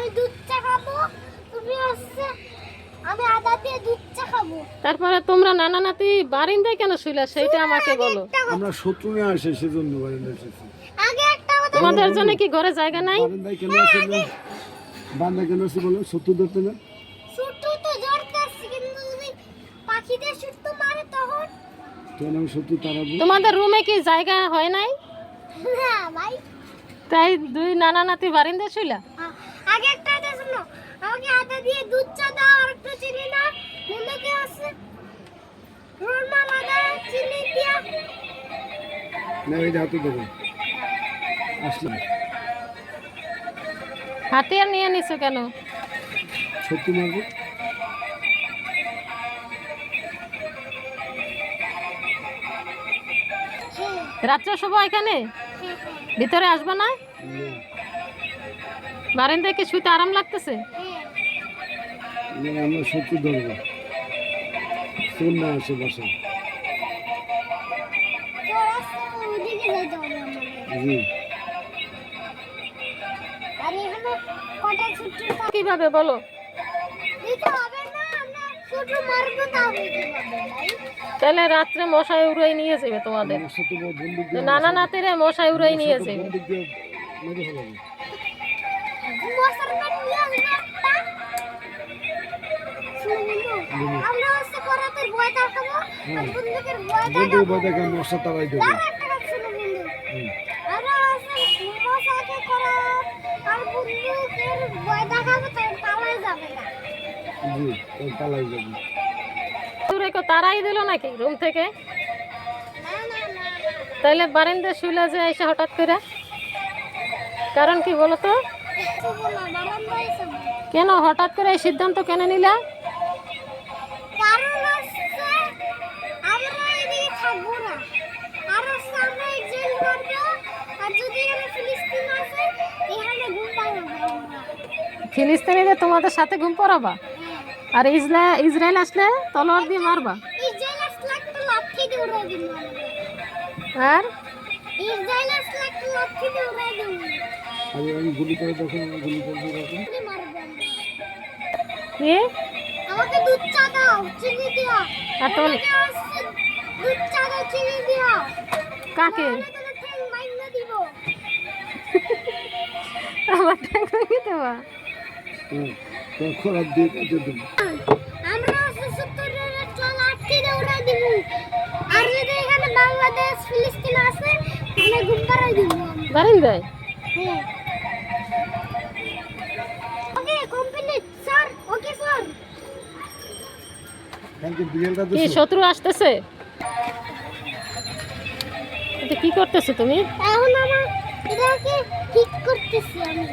আমি দুধ চা খাব তুমি হচ্ছে আমি আদা দিয়ে দুধ চা খাব। তারপরে তোমরা নানা নাতি বারিন্দায় কেন শুইলা? সেইটা আমাকে বলো। আমরা শত্রু নিয়ে আসে সেজন্য এসেছি। আগে একটা কথা তোমাদের জন্য কি ঘরে জায়গা নাই? বারিন্দায় কেন আসে বান্দা কেন আসে বলো? শত্রু ধরতে না? শুটু তো কিন্তু যদি পাখিদের শুটু মারে তখন? তখন আমি শত্রু তাড়াবো তোমাদের রুমে কি জায়গা হয় নাই? না ভাই। তাই দুই নানা নাতি বারিন্দায় শুইলা? আগে একটা কথা শোনো। আমাকে আদা দিয়ে দুধ চা দাও আর একটু চিনি না মুন্ডকে আছে? রোলমাল আদা চিনি দিয়া। না এটা হাতে দেবো। আসলাম। হাতিয়ার নিয়ে নিছো কেন? শত্রু মারবো। হ্যাঁ। রাত্রে শোবো এখানে? হ্যাঁ হ্যাঁ। ভিতরে আসবে না, বারিন্দায় কি শুইতে আরাম লাগতেছে? আমরা শত্রু ধরবো। না আছে ছুটি কীভাবে বলো? তাহলে রাত্রে মশাই উড়াই নিয়ে যাবে তোমাদের। নানা নাতিরে মশাই উড়াই নিয়ে যাবে। তারাই দিল নাকি রুম থেকে? তাহলে বারিন্দা শুইলা যে এসে হঠাৎ করে। কারণ কি বলো কেন? হঠাৎ করে এই সিদ্ধান্ত কেন নিলা? ফিলিস্তিনিদের তোমাদের সাথে ঘুম পড়াবা? হ্যাঁ। আর ইসরায়েল আসলে তলোয়ার দিয়ে মারবা? আর? ইসরায়েল আসলে আগে আমি গুলি করে দেখুন আমি গুলি করব দেখুন। কি? আমাকে দুধ চা দাও চিনি দিও আর তোর দুধ চা দাও চিনি দিও কাকে? দিব। আমার ট্যাঙ্ক ভেঙে দেওয়া। দিয়ে দেবো আমরা দিয়ে দিব। আর যদি এখানে বাংলাদেশ ফিলিস্তিন আছে তাহলে ঘুম পাড়াই দিব। বারিন্দায়? হ্যাঁ। Okay complete sir okay sir thank কি শত্রু আসতেছে। এটা কি করতেছো তুমি? এখন আমার এটাকে ঠিক করতেছি আমি।